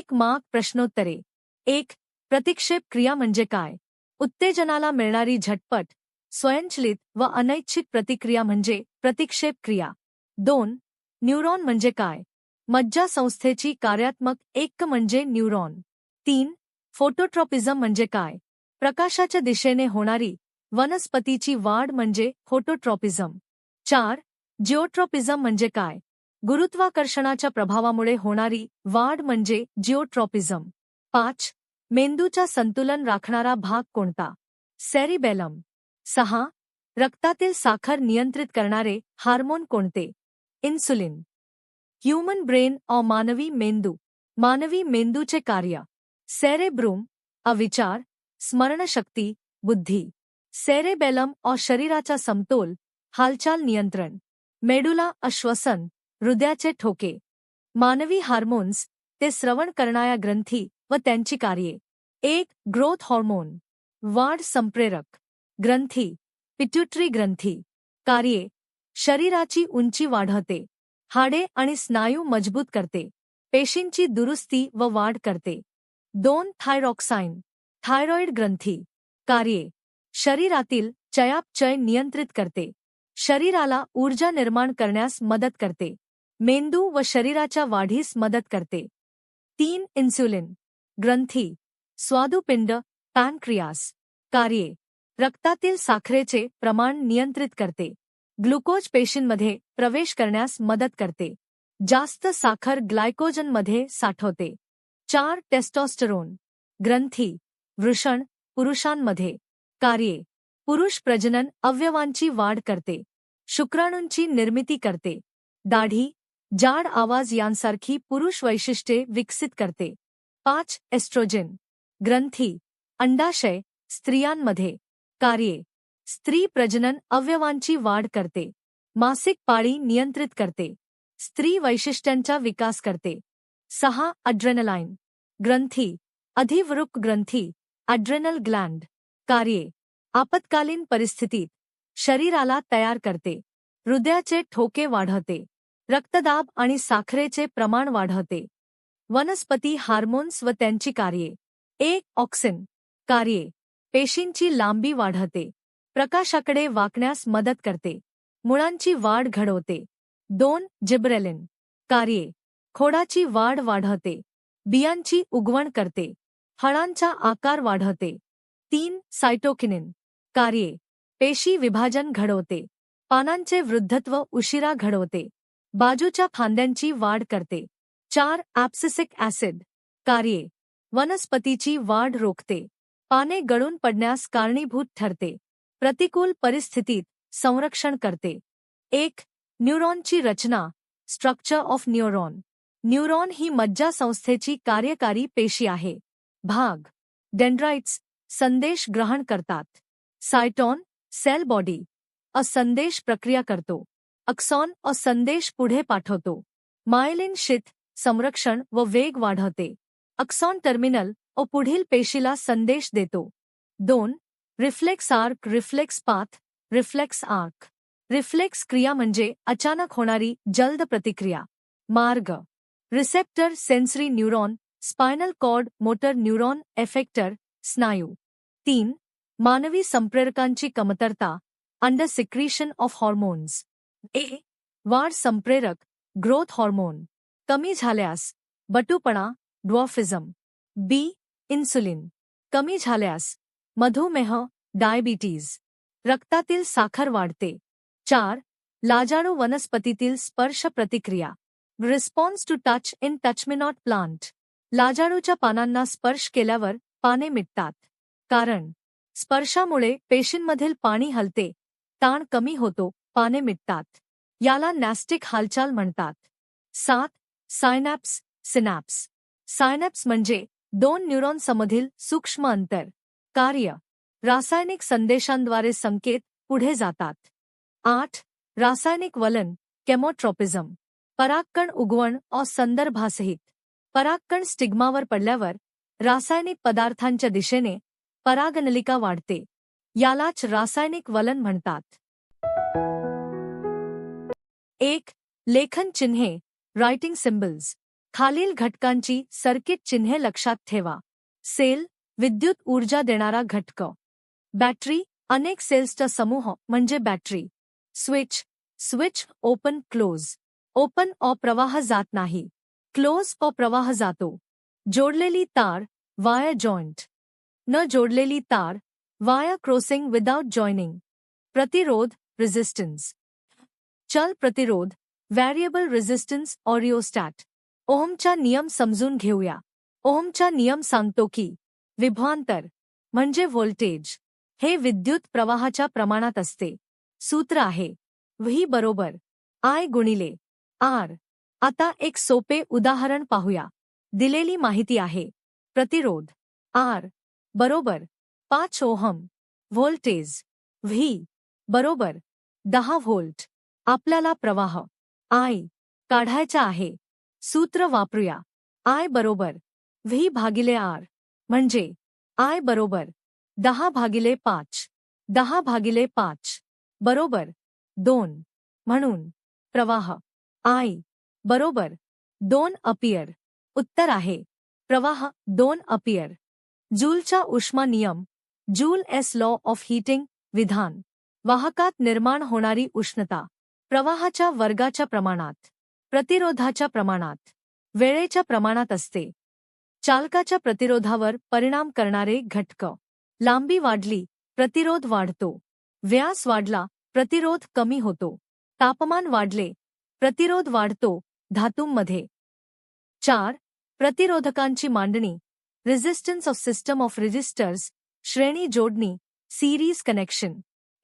एक मार्क प्रश्नोत्तरे. एक प्रतिक्षेप क्रिया म्हणजे काय? उत्तेजनाला मिळणारी झटपट स्वयंचलित व अनैच्छिक प्रतिक्रिया म्हणजे प्रतिक्षेप क्रिया. दोन न्यूरॉन म्हणजे काय? मज्जा संस्थेची कार्यात्मक एक म्हणजे न्यूरॉन. तीन फोटोट्रॉपिझम म्हणजे काय? प्रकाशाच्या दिशेने होणारी वनस्पतीची वाढ म्हणजे फोटोट्रॉपिझम. चार जिओट्रॉपिझम म्हणजे काय? गुरुत्वाकर्षणाच्या प्रभावामुळे होणारी वाढ म्हणजे जिओट्रॉपिझम. पाच मेंदूचा संतुलन राखणारा भाग कोणता? सेरिबेलम. सहा, रक्तातील साखर नियंत्रित करणारे हार्मोन कोणते? इन्सुलिन. ह्युमन ब्रेन ऑ मानवी मेंदू. मानवी मेंदूचे कार्य. सेरेब्रूम, अविचार, स्मरणशक्ती, बुद्धी. सेरेबेलम ऑ शरीराचा समतोल, हालचाल नियंत्रण. मेडुला अश्वसन हृदयाचे ठोके. मानवी हार्मोन्स ते श्रवण करणाऱ्या ग्रंथी व त्यांची कार्ये. एक ग्रोथ हॉर्मोन. वाढ संप्रेरक. ग्रंथी पिट्युटरी ग्रंथी. कार्ये शरीराची उंची वाढवते हाडे आणि स्नायू मजबूत करते. पेशींची दुरुस्ती व वाढ करते. दोन थायरॉक्साईन थायरॉइड ग्रंथी. कार्ये शरीरातील चयापचय नियंत्रित करते. शरीराला ऊर्जा निर्माण करण्यास मदत करते. मेंदू व शरीराच्या वाढीस मदत करते. तीन इन्सुलिन. ग्रंथी. स्वादुपिंड पॅनक्रियास. कार्ये. रक्तातील साखरेचे प्रमाण नियंत्रित करते. ग्लुकोज पेशींमध्ये प्रवेश करण्यास मदत करते. जास्त साखर ग्लायकोजनमध्ये साठवते. चार टेस्टॉस्टरोन. ग्रंथी. वृषण पुरुषांमध्ये. कार्ये. पुरुष प्रजनन अवयवांची वाढ करते. शुक्राणूंची निर्मिती करते. दाढी जाड आवाज यांसारखी पुरुष वैशिष्ट्ये विकसित करते. पाच एस्ट्रोजन. ग्रंथी. अंडाशय. स्त्रियांमध्ये. कार्ये. स्त्री प्रजनन अवयवांची वाढ करते. मासिक पाळी नियंत्रित करते. स्त्री वैशिष्ट्यांचा विकास करते. सहा अड्रेनलाइन. ग्रंथी. अधिवृक ग्रंथी. अड्रेनल ग्लँड कार्ये. आपत्कालीन परिस्थितीत. शरीराला तयार करते. हृदयाचे ठोके वाढवते. रक्तदाब आणि साखरेचे प्रमाण वाढवते वनस्पती हार्मोन्स व त्यांची कार्ये. एक ऑक्सिन. कार्ये. पेशींची लांबी वाढवते प्रकाशाकडे वाकण्यास मदत करते. मुळांची वाढ घडवते. दोन जिब्रेलिन. कार्ये. खोडाची वाढ वाढवते बियांची उगवण करते. हळांचा आकार वाढवते तीन सायटोकिनिन. कार्ये. पेशी विभाजन घडवते. पानांचे वृद्धत्व उशिरा घडवते. बाजूच्या फांद्यांची वाढ करते. चार, ॲप्सिसिक ॲसिड. कार्ये. वनस्पतीची वाढ रोखते. पाने गळून पडण्यास कारणीभूत ठरते. प्रतिकूल परिस्थितीत संरक्षण करते. एक, न्यूरॉनची रचना. स्ट्रक्चर ऑफ़ न्यूरॉन न्यूरॉन ही मज्जासंस्थेची कार्यकारी पेशी आहे. भाग. डेंड्राइट्स संदेश ग्रहण करतात. सायटॉन सेल बॉडी अ संदेश प्रक्रिया करतो. अक्सॉन और संदेश पुढे पाठवतो. मायलिन शीत संरक्षण व वेग वाढवते. अक्सॉन टर्मिनल अ पुढील पेशीला संदेश देतो. दोन, reflex arc, reflex path, reflex arc. Reflex क्रिया म्हणजे अचानक होणारी जल्द प्रतिक्रिया. मार्ग. Receptor sensory neuron, spinal cord, motor neuron, effector, स्नायू. तीन, मानवी संप्रेरकांची कमतरता under secretion of hormones A, वाढ संप्रेरक ग्रोथ हॉर्मोन कमी झाल्यास बटूपणा ड्वॉफिझम बी इन्सुलिन कमी झाल्यास मधुमेह डायबिटीज़ रक्तातील साखर वाढते. चार, लाजाणू वनस्पतीतील स्पर्श प्रतिक्रिया. Response to touch in touch me not plant लाजाणूच्या पानांना स्पर्श केल्यावर पाने मिटतात. कारण, स्पर्शामुळे पेशींमधील पाणी हलते, ताण कमी होतो पाने मिटतात. याला नॅस्टिक हालचाल म्हणतात. सात सायनॅप्स सिनॅप्स सायनॅप्स म्हणजे दोन न्यूरॉन्समधील सूक्ष्म अंतर. कार्य. रासायनिक संदेशांद्वारे संकेत पुढे जातात. आठ, रासायनिक वलन केमोट्रॉपिझम परागकण उगवण और संदर्भासहित परागकण स्टिग्मावर पडल्यावर रासायनिक पदार्थांच्या दिशेने परागनलिका वाढते. यालाच रासायनिक वलन म्हणतात. एक, लेखन चिन्हे राइटिंग सिम्बल्स खालील घटकांची सर्किट चिन्हे लक्षात ठेवा. सेल, विद्युत ऊर्जा देणारा घटक. बॅटरी, अनेक सेल्सचा समूह, म्हणजे battery. Switch switch open close open ऑ प्रवाह जात नाही. क्लोज ऑ प्रवाह जातो. जोडलेली तार वाया जॉइंट न जोडलेली तार वाया क्रॉसिंग विदाउट जॉइनिंग प्रतिरोध रेजिस्टन्स चल प्रतिरोध व्हॅरिएबल रेजिस्टन्स ऑरिओस्टॅट ओहमचा नियम समजून घेऊया. ओहमचा नियम सांगतो की विभवांतर म्हणजे व्होल्टेज हे विद्युत प्रवाहाच्या प्रमाणात असते. सूत्र आहे व्ही बरोबर आय गुणिले आर आता एक सोपे उदाहरण पाहूया. दिलेली माहिती आहे, प्रतिरोध आर बरोबर, पाच ओहम व्होल्टेज व्ही बरोबर, दहा व्होल्ट आपल्याला प्रवाह. आय. काढायचा आहे. सूत्र वापरूया. आय बरोबर व्ही भागिले आर. म्हणजे आय बरोबर दहा भागिले पाच. दहा भागिले पाच. बरोबर दोन. म्हणून प्रवाह. आय. बरोबर दोन अपियर. उत्तर आहे. प्रवाह दोन अपियर. जूलचा उष्मा नियम. Joule's law of heating विधान. वाहकात निर्माण होणारी उष्णता. प्रवाहाच्या वर्गाच्या प्रमाणात प्रतिरोधाच्या प्रमाणात वेळेच्या प्रमाणात असते. चालकाच्या प्रतिरोधावर परिणाम करणारे घटक. लांबी वाढली प्रतिरोध वाढतो. व्यास वाढला प्रतिरोध कमी होतो. तापमान वाढले प्रतिरोध वाढतो धातूंमध्ये. चार प्रतिरोधकांची मांडणी. Resistance of system of resistors श्रेणी जोडणी सिरीज कनेक्शन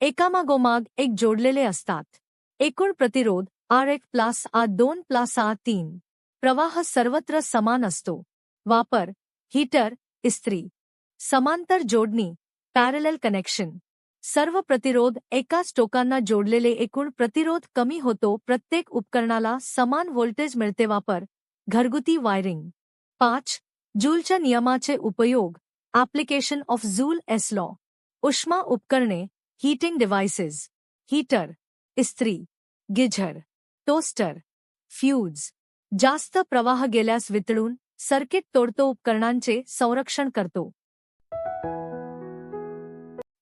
एकामागोमाग एक जोडलेले असतात. एकूण प्रतिरोध, आर एक प्लस आ दोन प्लस आ तीन. प्रवाह सर्वत्र समान असतो. वापर, हीटर, इस्त्री. समांतर जोडणी पॅरल कनेक्शन सर्व प्रतिरोध एकाच टोकांना जोडलेले एकूण प्रतिरोध कमी होतो. प्रत्येक उपकरणाला समान व्होल्टेज मिळते वापर. घरगुती वायरिंग पाच जूलच्या नियमाचे उपयोग. Application of Joule's law उष्मा उपकरणे हीटिंग डिव्हाइसेस हीटर इस्त्री गिझर टोस्टर फ्यूज. जास्त प्रवाह गेल्यास वितळून सर्किट तोडतो उपकरणांचे संरक्षण करतो.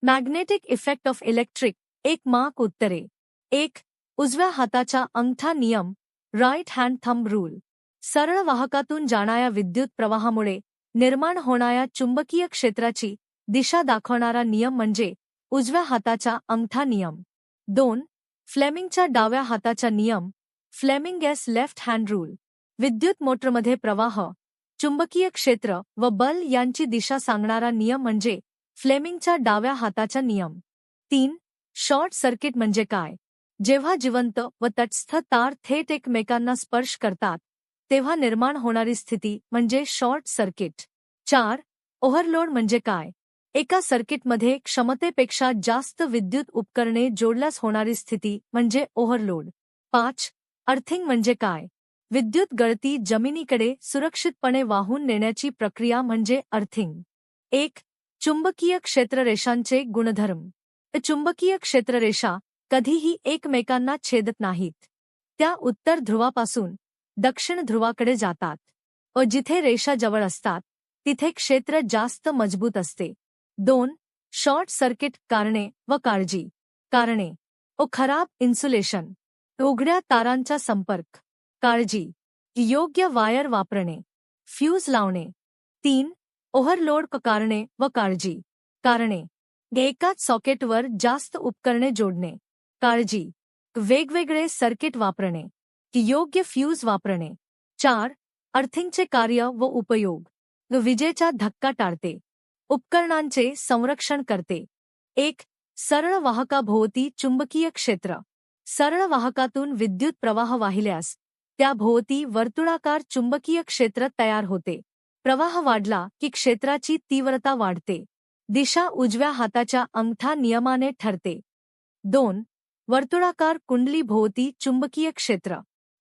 मॅग्नेटिक इफेक्ट ऑफ इलेक्ट्रिक एक माक उत्तरे. एक उजव्या हाताचा अंगठा नियम राईट हँड थंब रूल सरळ वाहकातून जाणाऱ्या विद्युत प्रवाहामुळे निर्माण होणाऱ्या चुंबकीय क्षेत्राची दिशा दाखवणारा नियम म्हणजे उजव्या हाताचा अंगठा नियम. दोन फ्लेमिंगच्या डाव्या हाताचा नियम Fleming's left hand rule विद्युत मोटरमध्ये प्रवाह चुंबकीय क्षेत्र व बल यांची दिशा सांगणारा नियम म्हणजे फ्लेमिंगच्या डाव्या हाताचा नियम. तीन शॉर्ट सर्किट म्हणजे काय? जेव्हा जिवंत व तटस्थ तार थेट एकमेकांना स्पर्श करतात तेव्हा निर्माण होणारी स्थिती म्हणजे शॉर्ट सर्किट. चार ओव्हरलोड म्हणजे काय? एका सर्किटमध्ये क्षमतेपेक्षा जास्त विद्युत उपकरणे जोडल्यास होणारी स्थिती म्हणजे ओव्हरलोड. पाच अर्थिंग म्हणजे काय? विद्युत गळती जमिनीकडे सुरक्षितपणे वाहून नेण्याची प्रक्रिया म्हणजे अर्थिंग. एक चुंबकीय क्षेत्ररेषांचे गुणधर्म. चुंबकीय क्षेत्ररेषा कधीही एकमेकांना छेदत नाहीत. त्या उत्तर ध्रुवापासून दक्षिण ध्रुवाकडे जातात. व जिथे रेषा जवळ असतात तिथे क्षेत्र जास्त मजबूत असते. दोन, शॉर्ट सर्किट कारणे व काळजी. कारणे. व खराब इन्सुलेशन. उघड्या तारांचा संपर्क. काळजी. योग्य वायर वापरणे. फ्यूज लावणे. तीन, ओव्हरलोड कारणे व काळजी. कारणे. एकाच सॉकेटवर जास्त उपकरणे जोडणे. काळजी. वेगवेगळे सर्किट वापरणे. योग्य फ्यूज वापरणे. चार अर्थिंगचे कार्य व उपयोग. विजेचा धक्का टाळते. उपकरणांचे संरक्षण करते. एक सरळ वाहकाभोवती चुंबकीय क्षेत्र. सरळ वाहकातून विद्युत प्रवाह वाहिल्यास त्या भोवती वर्तुळाकार चुंबकीय क्षेत्र तयार होते. प्रवाह वाढला की क्षेत्राची तीव्रता वाढते. दिशा उजव्या हाताच्या अंगठा नियमाने ठरते. दोन वर्तुळाकार कुंडलीभोवती चुंबकीय क्षेत्र.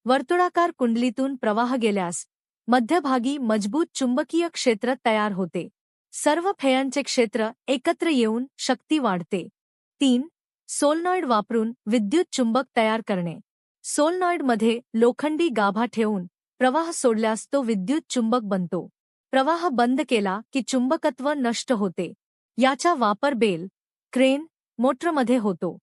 वर्तुळाकार कुंडलीतून प्रवाह गेल्यास मध्यभागी मजबूत चुंबकीय क्षेत्र तयार होते. सर्व फेयांचे क्षेत्र एकत्र येऊन शक्ती वाढते. तीन सोलनॉइड वापरून विद्युत चुंबक तयार करणे. सोलनॉइडमध्ये लोखंडी गाभा ठेवून प्रवाह सोडल्यास तो विद्युत चुंबक बनतो. प्रवाह बंद केला की चुंबकत्व नष्ट होते. याचा वापर बेल क्रेन मोटरमध्ये होतो.